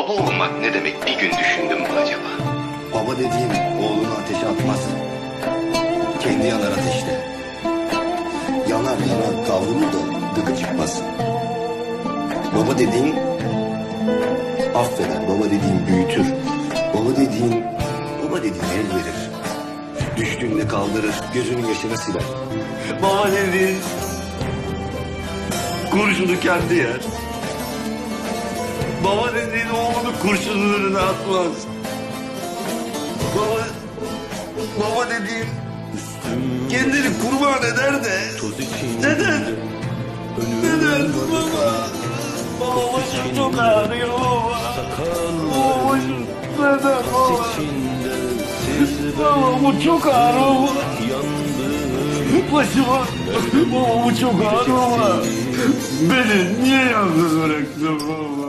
Baba olmak ne demek bir gün düşündüm mü acaba? Baba dediğin oğlunu ateşe atmaz. Kendi yanar ateşte. Yanar yanar kavrulur da gıkı çıkmaz. Baba dediğin affeder. Baba dediğin büyütür. Baba dediğin baba dediğin el verir. Düştüğünde kaldırır. Gözünün yaşını siler. Baba dediğin kurşunu kendi yer. Baba dediğin oğlunu kurşunlarına atmaz. Baba, baba dediğin kendini kurban eder de. Neden? Neden baba? Baba başım çok ağrıyor baba. Baba başım neden baba? Baba bu çok ağrıyor baba. Başıma baba bu çok ağrıyor baba. Beni niye yalnız bıraktın baba?